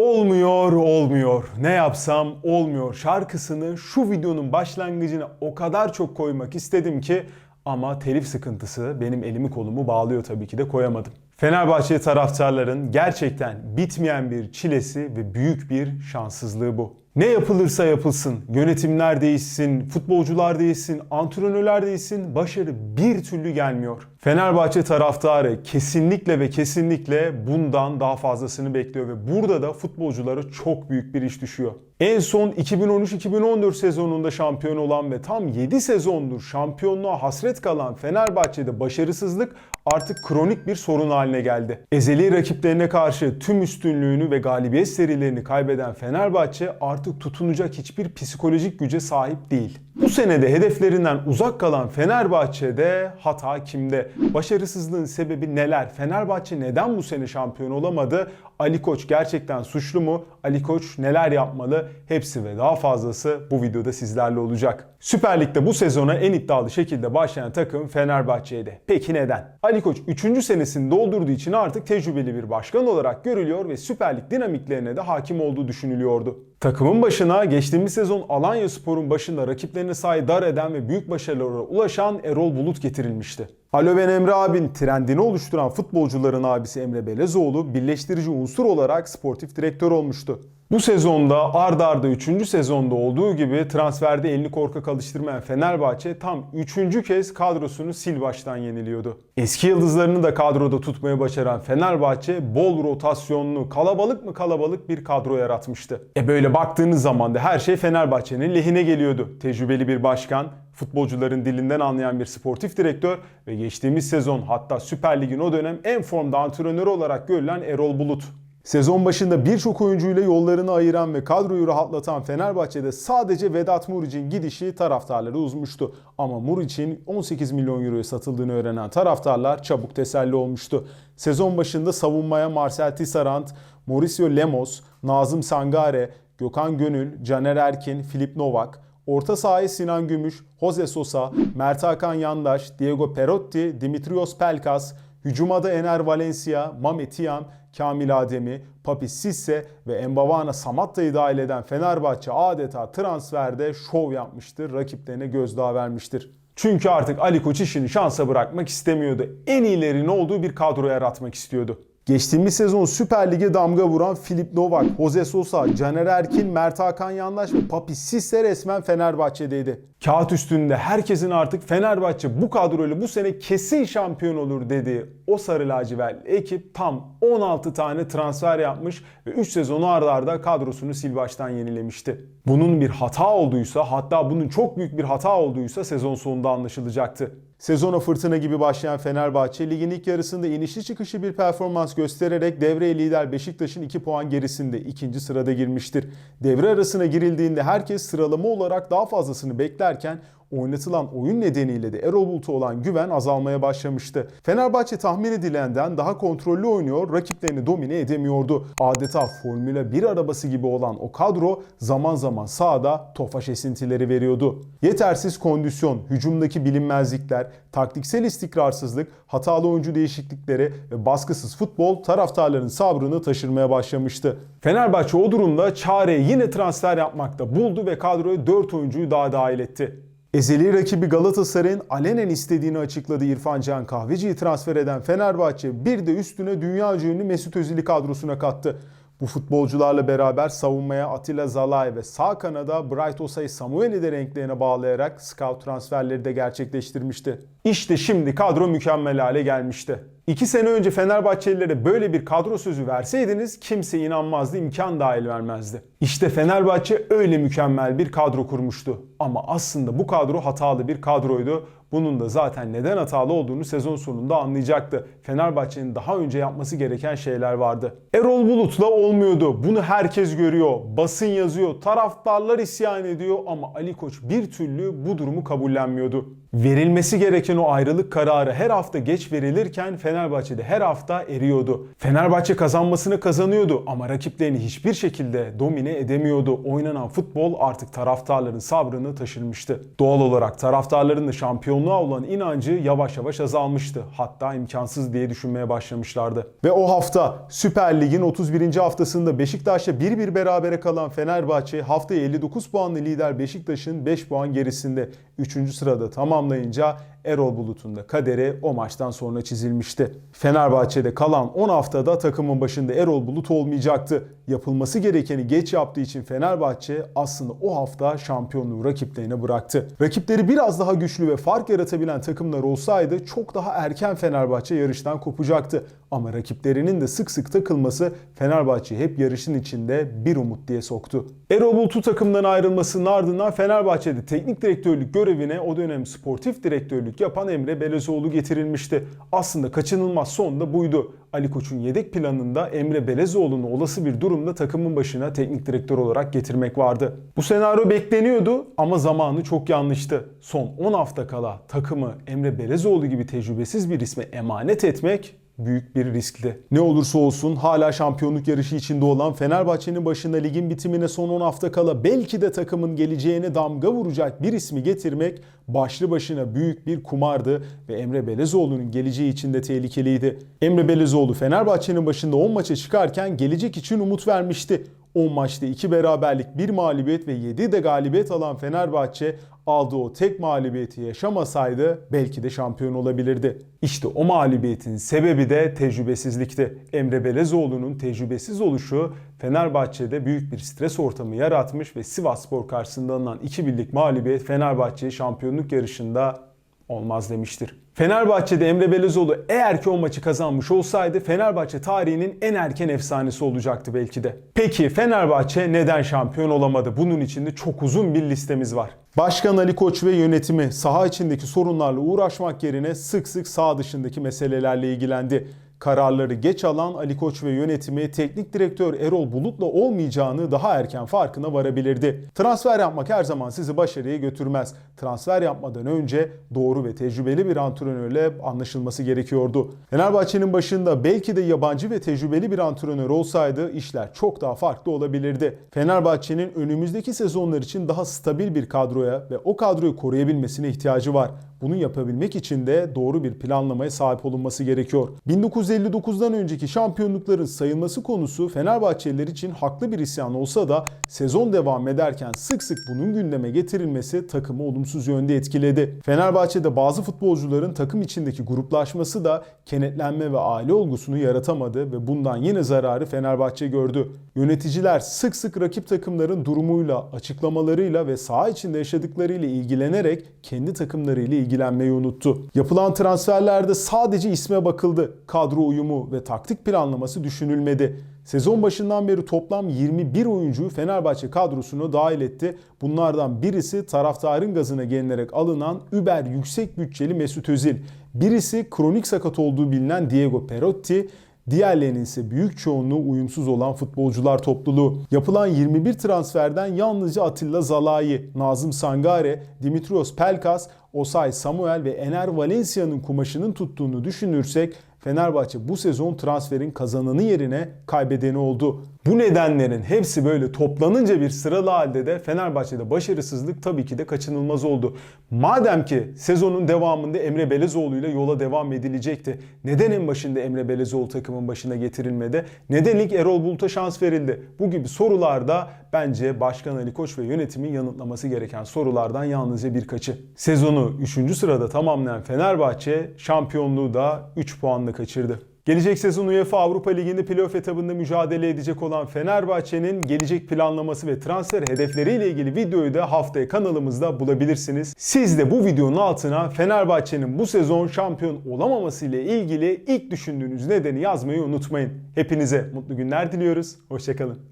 Olmuyor, olmuyor. Ne yapsam olmuyor. Şarkısını şu videonun başlangıcına o kadar çok koymak istedim ki ama telif sıkıntısı benim elimi kolumu bağlıyor tabii ki de koyamadım. Fenerbahçe taraftarların gerçekten bitmeyen bir çilesi ve büyük bir şanssızlığı bu. Ne yapılırsa yapılsın, yönetimler değişsin, futbolcular değişsin, antrenörler değişsin, başarı bir türlü gelmiyor. Fenerbahçe taraftarı kesinlikle ve kesinlikle bundan daha fazlasını bekliyor ve burada da futbolculara çok büyük bir iş düşüyor. En son 2013-2014 sezonunda şampiyon olan ve tam 7 sezondur şampiyonluğa hasret kalan Fenerbahçe'de başarısızlık artık kronik bir sorun haline geldi. Ezeli rakiplerine karşı tüm üstünlüğünü ve galibiyet serilerini kaybeden Fenerbahçe artık tutunacak hiçbir psikolojik güce sahip değil. Bu senede hedeflerinden uzak kalan Fenerbahçe'de hata kimde? Başarısızlığın sebebi neler? Fenerbahçe neden bu sene şampiyon olamadı? Ali Koç gerçekten suçlu mu? Ali Koç neler yapmalı? Hepsi ve daha fazlası bu videoda sizlerle olacak. Süper Lig'de bu sezona en iddialı şekilde başlayan takım Fenerbahçe'ydi. Peki neden? Ali Koç 3. senesini doldurduğu için artık tecrübeli bir başkan olarak görülüyor ve Süper Lig dinamiklerine de hakim olduğu düşünülüyordu. Takımın başına geçtiğimiz sezon Alanya Spor'un başında rakiplerine sayı dar eden ve büyük başarılara ulaşan Erol Bulut getirilmişti. Alo ben Emre abin trendini oluşturan futbolcuların abisi Emre Belezoğlu birleştirici unsur olarak sportif direktör olmuştu. Bu sezonda ard arda 3. sezonda olduğu gibi transferde elini korkak alıştırmayan Fenerbahçe tam 3. kez kadrosunu sil baştan yeniliyordu. Eski yıldızlarını da kadroda tutmaya başaran Fenerbahçe bol rotasyonlu kalabalık mı kalabalık bir kadro yaratmıştı. E böyle baktığınız zaman da her şey Fenerbahçe'nin lehine geliyordu. Tecrübeli bir başkan, futbolcuların dilinden anlayan bir sportif direktör ve geçtiğimiz sezon hatta Süper Lig'in o dönem en formda antrenörü olarak görülen Erol Bulut. Sezon başında birçok oyuncuyla yollarını ayıran ve kadroyu rahatlatan Fenerbahçe'de sadece Vedat Muriç'in gidişi taraftarları uzmuştu. Ama Muriç'in 18 milyon euroya satıldığını öğrenen taraftarlar çabuk teselli olmuştu. Sezon başında savunmaya Marcel Tisserand, Mauricio Lemos, Nazım Sangare, Gökhan Gönül, Caner Erkin, Filip Novak, Orta sahaya Sinan Gümüş, Jose Sosa, Mert Hakan Yandaş, Diego Perotti, Dimitrios Pelkas, hücumada Ener Valencia, Mame Tiam, Kamil Ademi, Papi Sisse ve Embavana Samatta'yı dahil eden Fenerbahçe adeta transferde şov yapmıştır, rakiplerine gözdağı vermiştir. Çünkü artık Ali Koç işini şansa bırakmak istemiyordu. En iyilerin olduğu bir kadro yaratmak istiyordu. Geçtiğimiz sezon Süper Lig'e damga vuran Filip Novak, Jose Sosa, Caner Erkin, Mert Hakan Yandaş ve Papi Sisse resmen Fenerbahçe'deydi. Kağıt üstünde herkesin artık Fenerbahçe bu kadroyla bu sene kesin şampiyon olur dediği o sarı lacivertli ekip tam 16 tane transfer yapmış ve 3 sezonu arda arda kadrosunu sil baştan yenilemişti. Bunun bir hata olduysa hatta bunun çok büyük bir hata olduysa sezon sonunda anlaşılacaktı. Sezona fırtına gibi başlayan Fenerbahçe ligin ilk yarısında inişli çıkışı bir performans göstererek devre lider Beşiktaş'ın 2 puan gerisinde ikinci sırada girmiştir. Devre arasına girildiğinde herkes sıralama olarak daha fazlasını beklerken oynatılan oyun nedeniyle de Erol Bulut'a olan güven azalmaya başlamıştı. Fenerbahçe tahmin edilenden daha kontrollü oynuyor, rakiplerini domine edemiyordu. Adeta Formula 1 arabası gibi olan o kadro zaman zaman sahada tofaş esintileri veriyordu. Yetersiz kondisyon, hücumdaki bilinmezlikler, taktiksel istikrarsızlık, hatalı oyuncu değişiklikleri ve baskısız futbol taraftarların sabrını taşırmaya başlamıştı. Fenerbahçe o durumda çareyi yine transfer yapmakta buldu ve kadroya 4 oyuncuyu daha dahil etti. Ezeli rakibi Galatasaray'ın alenen istediğini açıkladığı İrfan Can Kahveci'yi transfer eden Fenerbahçe bir de üstüne dünya ünlü Mesut Özil'i kadrosuna kattı. Bu futbolcularla beraber savunmaya Atilla Zalay ve sağ kanada Bright Osay Samuel'i de renklerine bağlayarak scout transferleri de gerçekleştirmişti. İşte şimdi kadro mükemmel hale gelmişti. İki sene önce Fenerbahçelilere böyle bir kadro sözü verseydiniz kimse inanmazdı, imkan dahil vermezdi. İşte Fenerbahçe öyle mükemmel bir kadro kurmuştu. Ama aslında bu kadro hatalı bir kadroydu. Bunun da zaten neden hatalı olduğunu sezon sonunda anlayacaktı. Fenerbahçe'nin daha önce yapması gereken şeyler vardı. Erol Bulut'la olmuyordu. Bunu herkes görüyor. Basın yazıyor. Taraftarlar isyan ediyor ama Ali Koç bir türlü bu durumu kabullenmiyordu. Verilmesi gereken o ayrılık kararı her hafta geç verilirken Fenerbahçe Fenerbahçe'de her hafta eriyordu. Fenerbahçe kazanmasını kazanıyordu ama rakiplerini hiçbir şekilde domine edemiyordu. Oynanan futbol artık taraftarların sabrını taşırmıştı. Doğal olarak taraftarların da şampiyonluğa olan inancı yavaş yavaş azalmıştı. Hatta imkansız diye düşünmeye başlamışlardı. Ve o hafta Süper Lig'in 31. haftasında Beşiktaş'la 1-1 berabere kalan Fenerbahçe haftaya 59 puanlı lider Beşiktaş'ın 5 puan gerisinde 3. sırada tamamlayınca Erol Bulut'un da kaderi o maçtan sonra çizilmişti. Fenerbahçe'de kalan 10 haftada takımın başında Erol Bulut olmayacaktı. Yapılması gerekeni geç yaptığı için Fenerbahçe aslında o hafta şampiyonluğu rakiplerine bıraktı. Rakipleri biraz daha güçlü ve fark yaratabilen takımlar olsaydı çok daha erken Fenerbahçe yarıştan kopacaktı. Ama rakiplerinin de sık sık takılması Fenerbahçe'yi hep yarışın içinde bir umut diye soktu. Erol Bulut'u takımdan ayrılmasının ardından Fenerbahçe'de teknik direktörlük görevine o dönem sportif direktörlük yapan Emre Belezoğlu getirilmişti. Aslında kaçınılmaz son da buydu. Ali Koç'un yedek planında Emre Belezoğlu'nu olası bir durumda takımın başına teknik direktör olarak getirmek vardı. Bu senaryo bekleniyordu ama zamanı çok yanlıştı. Son 10 hafta kala takımı Emre Belezoğlu gibi tecrübesiz bir isme emanet etmek büyük bir riskli. Ne olursa olsun hala şampiyonluk yarışı içinde olan Fenerbahçe'nin başında ligin bitimine son 10 hafta kala belki de takımın geleceğine damga vuracak bir ismi getirmek başlı başına büyük bir kumardı ve Emre Belezoğlu'nun geleceği için de tehlikeliydi. Emre Belezoğlu Fenerbahçe'nin başında 10 maça çıkarken gelecek için umut vermişti. 10 maçta 2 beraberlik, 1 mağlubiyet ve 7 de galibiyet alan Fenerbahçe aldığı o tek mağlubiyeti yaşamasaydı belki de şampiyon olabilirdi. İşte o mağlubiyetin sebebi de tecrübesizlikti. Emre Belezoğlu'nun tecrübesiz oluşu Fenerbahçe'de büyük bir stres ortamı yaratmış ve Sivasspor karşısında alınan 2 birlik mağlubiyet Fenerbahçe'yi şampiyonluk yarışında olmaz demiştir. Fenerbahçe'de Emre Belezoğlu eğer ki o maçı kazanmış olsaydı Fenerbahçe tarihinin en erken efsanesi olacaktı belki de. Peki Fenerbahçe neden şampiyon olamadı? Bunun içinde çok uzun bir listemiz var. Başkan Ali Koç ve yönetimi saha içindeki sorunlarla uğraşmak yerine sık sık saha dışındaki meselelerle ilgilendi. Kararları geç alan Ali Koç ve yönetimi teknik direktör Erol Bulut'la olmayacağını daha erken farkına varabilirdi. Transfer yapmak her zaman sizi başarıya götürmez. Transfer yapmadan önce doğru ve tecrübeli bir antrenörle anlaşılması gerekiyordu. Fenerbahçe'nin başında belki de yabancı ve tecrübeli bir antrenör olsaydı işler çok daha farklı olabilirdi. Fenerbahçe'nin önümüzdeki sezonlar için daha stabil bir kadroya ve o kadroyu koruyabilmesine ihtiyacı var. Bunu yapabilmek için de doğru bir planlamaya sahip olunması gerekiyor. 1959'dan önceki şampiyonlukların sayılması konusu Fenerbahçeliler için haklı bir isyan olsa da sezon devam ederken sık sık bunun gündeme getirilmesi takımı olumsuz yönde etkiledi. Fenerbahçe'de bazı futbolcuların takım içindeki gruplaşması da kenetlenme ve aile olgusunu yaratamadı ve bundan yine zararı Fenerbahçe gördü. Yöneticiler sık sık rakip takımların durumuyla, açıklamalarıyla ve saha içinde yaşadıklarıyla ilgilenerek kendi takımlarıyla ilgilenmeyi unuttu. Yapılan transferlerde sadece isme bakıldı. Kadro uyumu ve taktik planlaması düşünülmedi. Sezon başından beri toplam 21 oyuncuyu Fenerbahçe kadrosuna dahil etti. Bunlardan birisi taraftarın gazına gelinerek alınan über yüksek bütçeli Mesut Özil. Birisi kronik sakat olduğu bilinen Diego Perotti. Diğerlerinin ise büyük çoğunluğu uyumsuz olan futbolcular topluluğu. Yapılan 21 transferden yalnızca Atilla Zalai, Nazım Sangare, Dimitrios Pelkas, Osay Samuel ve Ener Valencia'nın kumaşının tuttuğunu düşünürsek Fenerbahçe bu sezon transferin kazananı yerine kaybedeni oldu. Bu nedenlerin hepsi böyle toplanınca bir sıralı halde de Fenerbahçe'de başarısızlık tabii ki de kaçınılmaz oldu. Madem ki sezonun devamında Emre Belezoğlu ile yola devam edilecekti. Neden en başında Emre Belezoğlu takımın başına getirilmedi? Neden ilk Erol Bulut'a şans verildi? Bu gibi sorularda bence Başkan Ali Koç ve yönetimin yanıtlaması gereken sorulardan yalnızca birkaçı. Sezonu 3. sırada tamamlayan Fenerbahçe şampiyonluğu da 3 puanla kaçırdı. Gelecek sezon UEFA Avrupa Ligi'nde playoff etabında mücadele edecek olan Fenerbahçe'nin gelecek planlaması ve transfer hedefleriyle ilgili videoyu da haftaya kanalımızda bulabilirsiniz. Siz de bu videonun altına Fenerbahçe'nin bu sezon şampiyon olamaması ile ilgili ilk düşündüğünüz nedeni yazmayı unutmayın. Hepinize mutlu günler diliyoruz. Hoşçakalın.